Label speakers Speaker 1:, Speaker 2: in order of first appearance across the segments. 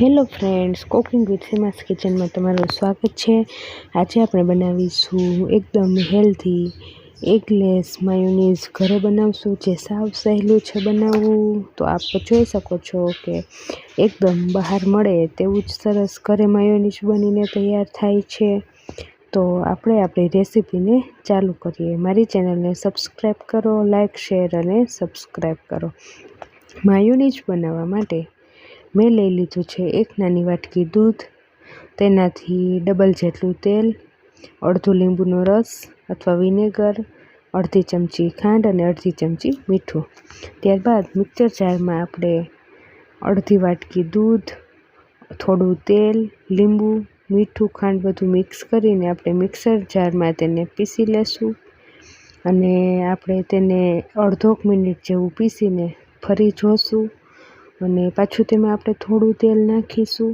Speaker 1: Hello friends, cooking with Seema's કિચનમાં તમારું સ્વાગત છે. આજે આપણે બનાવીશું એકદમ હેલ્ધી, એગલેસ માયોનીઝ ઘરે બનાવશું, જે સાવ સહેલું છે બનાવવું. તો આપ જોઈ શકો છો કે એકદમ બહાર મળે તેવું જ સરસ ઘરે માયોનીઝ બનીને તૈયાર થાય છે. તો આપણે આપણી રેસીપીને ચાલુ કરીએ. મારી ચેનલને સબસ્ક્રાઈબ કરો, લાઇક, શેર અને સબસ્ક્રાઈબ કરો. માયોનીઝ બનાવવા માટે મેં લઈ લીધું છે એક નાની વાટકી દૂધ, તેનાથી ડબલ જેટલું તેલ, અડધું લીંબુનો રસ અથવા વિનેગર, અડધી ચમચી ખાંડ અને અડધી ચમચી મીઠું. ત્યારબાદ મિક્સર જારમાં આપણે અડધી વાટકી દૂધ, થોડું તેલ, લીંબુ, મીઠું, ખાંડ બધું મિક્સ કરીને આપણે મિક્સર જારમાં તેને પીસી લેશું અને આપણે તેને અડધોક મિનિટ જેવું પીસીને ફરી જોશું. અને પાછું તેમાં આપણે થોડું તેલ નાખીશું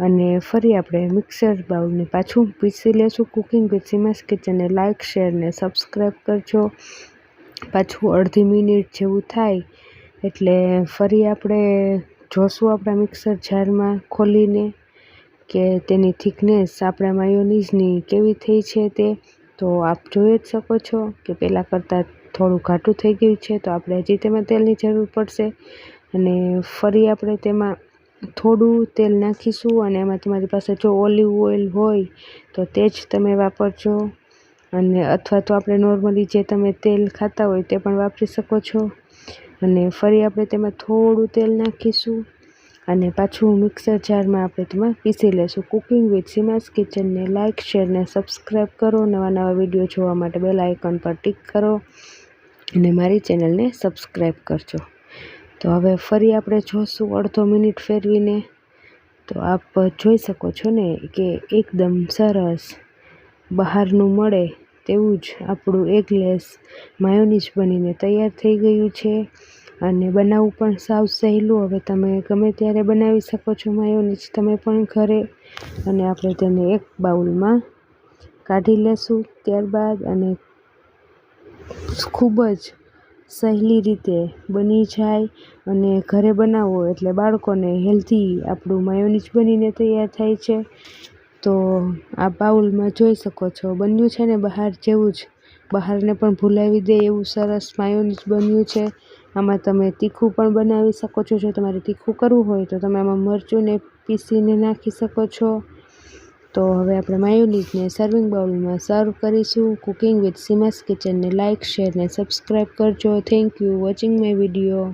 Speaker 1: અને ફરી આપણે મિક્સર બાઉલને પાછું પીસી લેશું કુકિંગ વિથ સીમાસ કિચનને લાઇક શેર ને સબસ્ક્રાઈબ કરજો. પાછું અડધી મિનિટ જેવું થાય એટલે ફરી આપણે જોશું આપણા મિક્સર જારમાં ખોલીને કે તેની થિકનેસ આપણા માયોનીઝની કેવી થઈ છે તે. તો આપ જોઈ જ શકો છો કે પહેલાં કરતાં થોડું ઘાટું થઈ ગયું છે તો આપણે હજી તેમાં તેલની જરૂર પડશે. અને ફરી આપણે તેમાં થોડું તેલ નાખીશું અને એમાં તમારી પાસે જો ઓલિવ ઓઇલ હોય તો તે જ તમે વાપરજો. અને અથવા તો આપણે નોર્મલી જે તમે તેલ ખાતા હોય તે પણ વાપરી શકો છો. અને ફરી આપણે તેમાં થોડું તેલ નાખીશું અને પાછું મિક્સર જારમાં આપણે તેમાં પીસી લઈશું કુકિંગ વિથ સીમાસ કિચનને લાઇક શેર ને સબસ્ક્રાઈબ કરો. નવા નવા વીડિયો જોવા માટે બેલ આઇકન પર ટિક કરો અને મારી ચેનલને સબસ્ક્રાઈબ કરજો. તો હવે ફરી આપણે જોશું અડધો મિનિટ ફેરવીને. તો આપ જોઈ શકો છો ને કે એકદમ સરસ બહારનું મળે તેવું જ આપણું એગલેસ માયોનીઝ બનીને તૈયાર થઈ ગયું છે. અને બનાવવું પણ સાવ સહેલું. હવે તમે ગમે ત્યારે બનાવી શકો છો માયોનીઝ, તમે પણ ઘરે. અને આપણે તેને એક બાઉલમાં કાઢી લેશું ત્યારબાદ. અને ખૂબ જ સહેલી રીતે બની જાય અને ઘરે બનાવો એટલે બાળકોને હેલ્ધી આપણું માયોનીઝ બનીને તૈયાર થાય છે. તો આ બાઉલમાં જોઈ શકો છો, બન્યું છે ને બહાર જેવું જ. બહારને પણ ભૂલાવી દે એવું સરસ માયોનીઝ બન્યું છે. આમાં તમે તીખું પણ બનાવી શકો છો. જો તમારે તીખું કરવું હોય તો તમે આમાં મરચુંને પીસીને નાખી શકો છો. તો હવે આપણે માયોનીઝને સર્વિંગ બાઉલમાં સર્વ કરીશું. કુકિંગ વિથ સીમાસ કિચનને લાઇક શેર ને સબસ્ક્રાઈબ કરજો. Thank you watching my video